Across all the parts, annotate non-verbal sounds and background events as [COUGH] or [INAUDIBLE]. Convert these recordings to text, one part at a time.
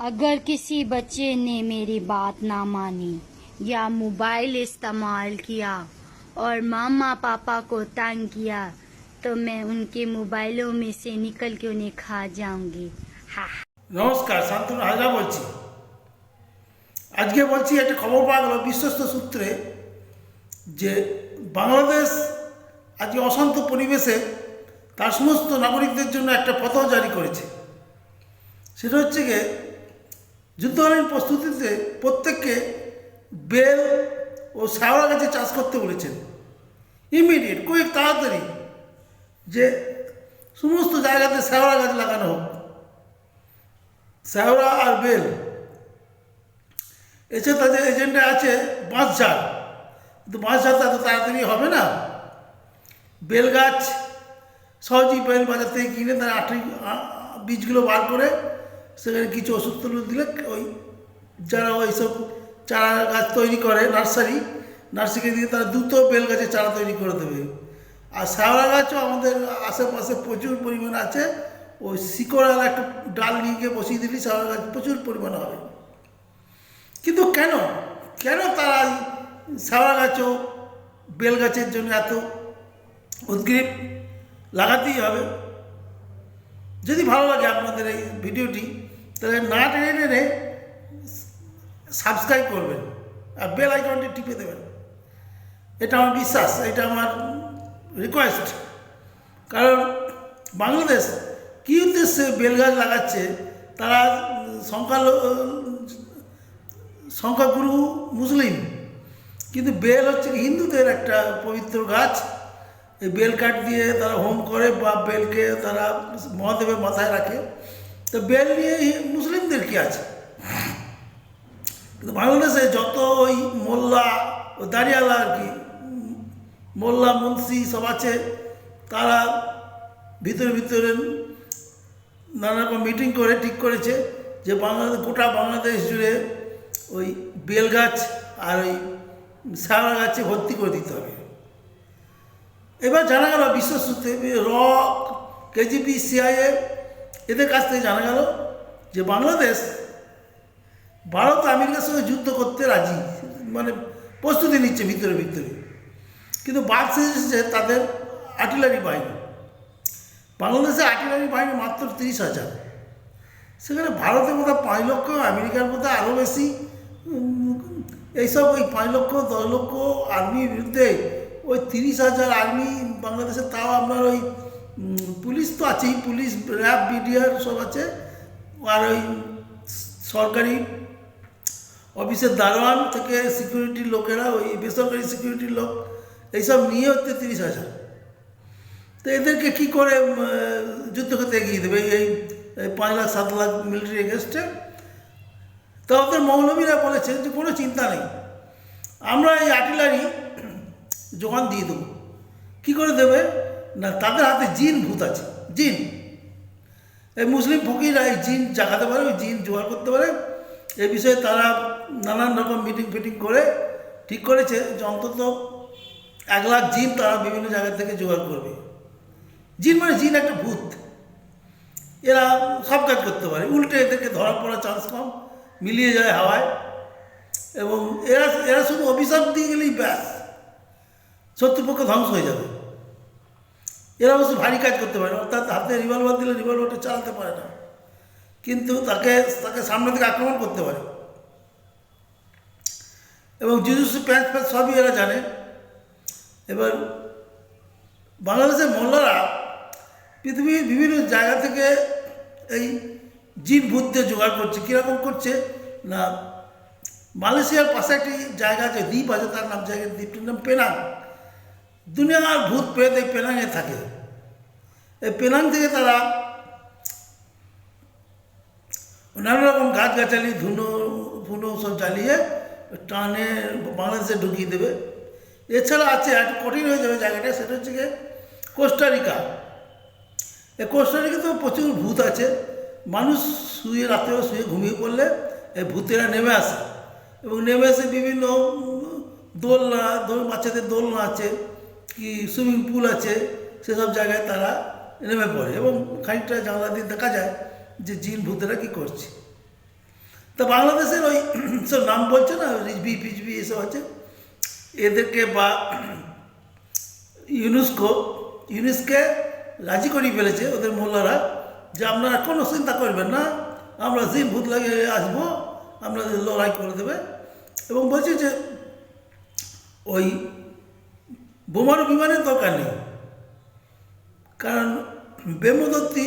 अगर किसी बच्चे ने मेरी बात ना मानी या मोबाइल इस्तेमाल किया और मामा पापा को तंग किया तो मैं उनके मोबाइलों में से निकल के उन्हें खा जाऊंगी हा নমস্কার শান্তনু হাজরা বলছি আজকে বলছি একটা খবর পাওয়া গেল বিশ্বস্ত সূত্রে যে বাংলাদেশ আজকে অশান্ত পরিবেশে তার সমস্ত নাগরিকদের জন্য একটা পথ জারি করেছে সেটা হচ্ছে গিয়ে যুদ্ধকালীন প্রস্তুতিতে প্রত্যেককে বেল ও শ্যাওড়া গাছে চাষ করতে বলেছেন। ইমিডিয়েট কুইক তাড়াতাড়ি, যে সমস্ত জায়গাতে শ্যাওড়া গাছ লাগানো হোক। শ্যাওড়া আর বেল। এছাড়া তাদের এজেন্ডা আছে বাঁশ ঝাড়। কিন্তু বাঁশ ঝাড় তো এত তাড়াতাড়ি হবে না। বেল গাছ সহজেই বেল বাজার থেকে কিনে তারা আঠি বীজগুলো বার করে সেখানে কিছু ওষুধ টষুধ দিলে ওই যারা ওই সব চারা গাছ তৈরি করে নার্সারি, নার্সারিকে দিয়ে তারা দ্রুত বেল গাছের চারা তৈরি করে দেবে। আর শ্যাওড়া গাছও আমাদের আশেপাশে প্রচুর পরিমাণ আছে। ওই শিকড়ার একটা ডাল নিয়ে গিয়ে বসিয়ে দিলে শ্যাওড়া গাছ প্রচুর পরিমাণে হবে। কিন্তু কেন? কেন তারা শ্যাওড়া গাছও বেল গাছের জন্য এত উদ্গ্রীব? লাগাতেই হবে। যদি ভালো লাগে আপনাদের এই ভিডিওটি তাহলে না টেনে টেনে সাবস্ক্রাইব করবেন আর বেল আইকনটি টিপে দেবেন। এটা আমার বিশ্বাস, এটা আমার রিকোয়েস্ট কারণ বাংলাদেশ কী উদ্দেশ্যে বেলগাছ লাগাচ্ছে, তারা সংখ্যাল সংখ্যাগুরু মুসলিম। কিন্তু বেল হচ্ছে হিন্দুদের একটা পবিত্র গাছ। এই বেল কাঠ দিয়ে তারা হোম করে বা বেলকে তারা মহাদেবের মাথায় রাখে। তো বেল নিয়ে মুসলিমদের কি আছে? কিন্তু বাংলাদেশে যত ওই মোল্লা ও দাঁড়িয়ালা আর কি, মোল্লা, মুন্সি সব আছে, তারা ভিতরে ভিতরে নানা রকম মিটিং করে, ঠিক করেছে যে বাংলাদেশ, গোটা বাংলাদেশ জুড়ে ওই বেল গাছ আর ওই শ্যাওড়া গাছে ভর্তি করে দিতে হবে। এবার জানা গেল বিশ্বসূত্রে রক কেজিপি সিআইএ এদের কাছ থেকে জানা গেল যে বাংলাদেশ ভারত আমেরিকার সঙ্গে যুদ্ধ করতে রাজি মানে প্রস্তুতি নিচ্ছে ভিতরে ভিতরে। কিন্তু বাদ এসেছে তাদের আর্টিলারি বাহিনী। বাংলাদেশে আর্টিলারি বাহিনী মাত্র তিরিশ হাজার। সেখানে ভারতের মধ্যে পাঁচ লক্ষ, আমেরিকার মধ্যে আরও বেশি। এইসব ওই পাঁচ লক্ষ, দশ লক্ষ আর্মির বিরুদ্ধে ওই তিরিশ হাজার আর্মি বাংলাদেশে, তাও আপনার ওই পুলিশ তো আছেই পুলিশ র্যাব বিডিআর সব আছে। আর ওই সরকারি অফিসের দারোয়ান থেকে সিকিউরিটির লোকেরা ওই বেসরকারি সিকিউরিটির লোক এইসব নিয়ে হচ্ছে তিরিশ হাজার। তো এদেরকে কী করে উম, যুদ্ধক্ষেত্রে এগিয়ে দেবে? এই পাঁচ লাখ সাত লাখ মিলিটারি এগেনস্টে তো ওদের মৌলবীরা বলেছে যে কোনো চিন্তা নেই। আমরা এই আর্টিলারি যোগান দিয়ে দেবো কী করে দেবে? না, তাদের হাতে জিন ভূত আছে, জিন। এই মুসলিম ফকিররা এই জিন জাগাতে পারে, ওই জিন জোগাড় করতে পারে। এ বিষয়ে তারা নানান রকম মিটিং ফিটিং করে, ঠিক করেছে যে অন্তত এক লাখ জিন তারা বিভিন্ন জায়গা থেকে জোগাড় করবে। জিন মানে জিন একটা ভূত। এরা সব কাজ করতে পারে। উল্টে এদেরকে ধরা পড়ার চান্স কম, মিলিয়ে যায় হাওয়ায়। এবং এরা এরা শুধু অভিশাপ দিয়ে গেলেই ব্যাস। শত্রুপক্ষ ধ্বংস হয়ে যাবে। এরা অবশ্য ভারী কাজ করতে পারে, অর্থাৎ হাতে রিভলভার দিলে রিভলভারটা চালাতে পারে না। কিন্তু তাকে তাকে সামনে থেকে আক্রমণ করতে পারে। এবং জুজুসু প্যাঁচ প্যাঁচ সবই এরা জানে। এবার বাংলাদেশের মোল্লারা পৃথিবীর বিভিন্ন জায়গা থেকে এই জিন ভূতদের জোগাড় করছে, কীরকম করছে না? মালয়েশিয়ার পাশে একটি জায়গা আছে, দ্বীপ আছে, তার নাম জায়গার দ্বীপটির নাম পেনাং। দুনিয়ার ভূত প্রেত এই পেনাংয়ে থাকে। এই পেনাং থেকে তারা নানা রকম গাছগাছালি, ধুনো, ফুনো সব জ্বালিয়ে টানে বাংলাদেশে ঢুকিয়ে দেবে। এছাড়া আছে একটু কঠিন হয়ে যাবে জায়গাটা, সেটা হচ্ছে গিয়ে কোস্টারিকা এই কোস্টারিকা তো প্রচুর ভূত আছে। মানুষ শুয়ে রাত্রে শুয়ে ঘুমিয়ে পড়লে এই ভূতেরা নেমে আসে। এবং নেমে এসে বিভিন্ন দোলনা, দোল, বাচ্চাদের দোলনা আছে। কি সুইমিং পুল আছে, সেসব জায়গায় তারা নেমে পড়ে এবং খানিকটা জানলা দিয়ে দেখা যায় যে জিন ভূতেরা কী করছে। তা বাংলাদেশের ওই [CLEARS THROAT] সব নাম বলছে না রিজবি ফিজবি এসব আছে, এদেরকে বা ইউনেস্কো ইউনেস্কে রাজি করিয়ে ফেলেছে ওদের মোল্লারা যে আপনারা কোনো চিন্তা করবেন না, আমরা জিন ভূত লাগিয়ে আসব আমরা লড়াই করে দেবে এবং বলছে যে ওই বোমারু বিমানের দরকার নেই। কারণ বেমদত্তি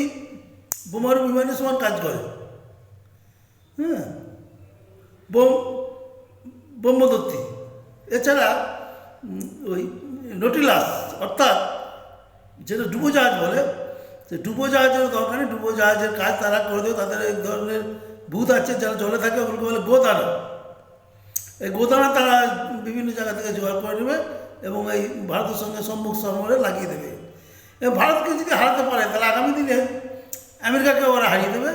বোমারু বিমানের সময় কাজ করে। হ্যাঁ? বোম ব্রহ্মদত্তি এছাড়া ওই নটিলাস, অর্থাৎ যেটা ডুবোজাহাজ বলে সে ডুবোজাহাজের দরকার নেই, ডুবোজাহাজের কাজ তারা করে দেবে। তাদের এক ধরনের ভূত আছে, যারা জলে থাকে, ওগুলোকে বলে গোদানা। এই গোদানা তারা বিভিন্ন জায়গা থেকে জোগাড় করে নেবে। এবং এই ভারতের সঙ্গে সম্মুখ সমরে লাগিয়ে দেবে। এবং ভারতকে যদি হারাতে পারে, তাহলে আগামী দিনে আমেরিকাকে ওরা হারিয়ে দেবে।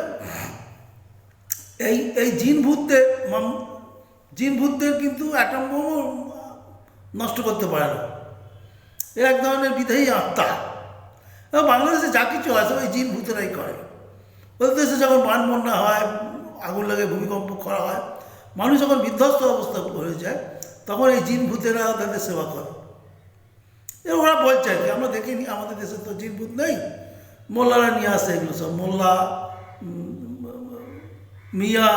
এই এই জিন ভূতদের জিন ভূতদের কিন্তু অ্যাটম বোমও নষ্ট করতে পারে না। এর এক ধরনের বিধায়ী আত্মা। বাংলাদেশে যা কিছু আছে, ওই জিন ভূতেরাই করে। ওদের দেশে যখন বান বন্যা হয়, আগুন লাগে, ভূমিকম্প করা হয়, মানুষ যখন বিধ্বস্ত অবস্থা হয়ে যায়, তখন এই জিন ভূতেরা তাদের সেবা করে। এ ওরা বলছে আর কি আমরা দেখিনি, আমাদের দেশে তো জিন ভূত নেই। মোল্লারা নিয়ে আসে এগুলো সব, মোল্লা মিয়া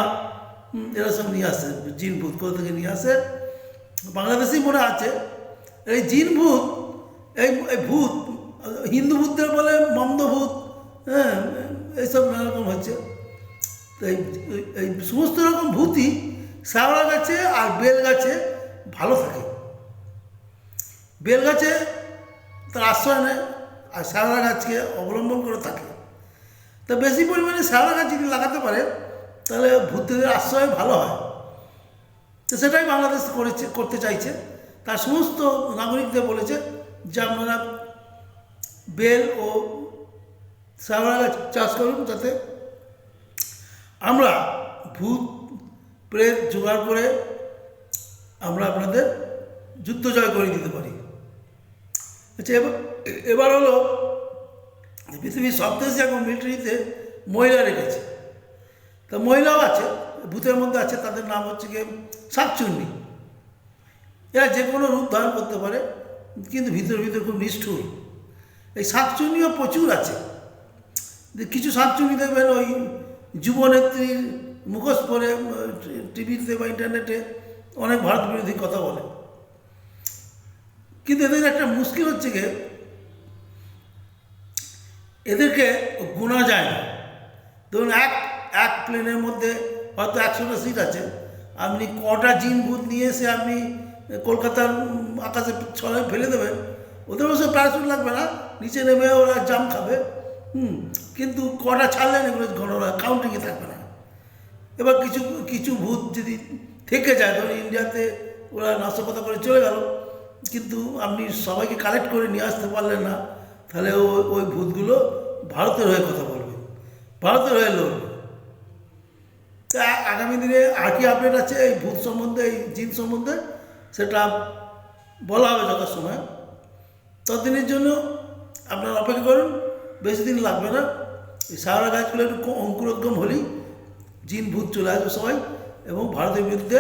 এরা সব নিয়ে আসে, জিন ভূত কোথা থেকে নিয়ে আসে? বাংলাদেশেই মনে আছে, এই জিন ভূত এই ভূত, হিন্দু ভূতদের বলে মন্দ ভূত হ্যাঁ এইসব নানা রকম হচ্ছে। তো এই সমস্ত রকম ভূতই শ্যাওড়া গাছে আর বেল গাছে ভালো থাকে। বেল গাছে তার আশ্রয় নেয় আর শ্যাওড়া গাছকে অবলম্বন করে থাকে। তা বেশি পরিমাণে শ্যাওড়া গাছ যদি লাগাতে পারে, তাহলে ভূতদের আশ্রয় ভালো হয়। তো সেটাই বাংলাদেশ করেছে, করতে চাইছে। তার সমস্ত নাগরিকদের বলেছে যে আপনারা বেল ও শ্যাওড়া গাছ চাষ করুন যাতে আমরা ভূত প্রেত জোগাড় করে আমরা আপনাদের যুদ্ধ জয় করে দিতে পারি। আচ্ছা এবার এবার হলো, পৃথিবীর সব দেশে এখন মিলিটারিতে মহিলা রেখেছে। তা মহিলাও আছে, ভূতের মধ্যে আছে, তাদের নাম হচ্ছে গিয়ে শাকচুন্নি। এরা যে কোনো রূপ ধারণ করতে পারে, কিন্তু ভিতরে ভিতরে খুব নিষ্ঠুর। এই শাকচুন্নিও প্রচুর আছে। কিছু শাকচুন্নি দেখবেন ওই যুবনেত্রীর মুখোশ পরে, টিভিতে বা ইন্টারনেটে অনেক ভারত বিরোধী কথা বলে। কিন্তু এদের একটা মুশকিল হচ্ছে গিয়ে, এদেরকে গোনা যায় না। ধরুন এক এক প্লেনের মধ্যে হয়তো একশোটা সিট আছে। আপনি কটা জিন বুথ নিয়ে এসে আপনি কলকাতার আকাশে ছড়ায় ফেলে দেবেন, ওদের অবশ্য প্যারাসুট লাগবে না। নিচে নেমে ওরা জাম খাবে। হুম, কিন্তু কটা ছাড়লেন এগুলো গণনা কাউন্টিংয়ে থাকবে না। এবার কিছু কিছু ভূত যদি থেকে যায়, ধরুন ইন্ডিয়াতে ওরা নাশকতা করে চলে গেল। কিন্তু আপনি সবাইকে কালেক্ট করে নিয়ে আসতে পারলেন না, তাহলে ওই ওই ভূতগুলো ভারতের হয়ে কথা বলবে, ভারতের হয়ে লড়বে। তো আগামী দিনে আর কি আপডেট আছে এই ভূত সম্বন্ধে, এই জিন সম্বন্ধে? সেটা বলা হবে যত সময় ততদিনের জন্য আপনারা অপেক্ষা করুন, বেশি দিন লাগবে না। এই সারা গাছগুলো একটু অঙ্কুরোদ্গম হলেই জিন, ভূত চলে আসবে সবাই, এবং ভারতের বিরুদ্ধে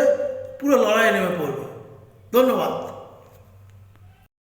পুরো লড়াই নেমে পড়বে। ধন্যবাদ।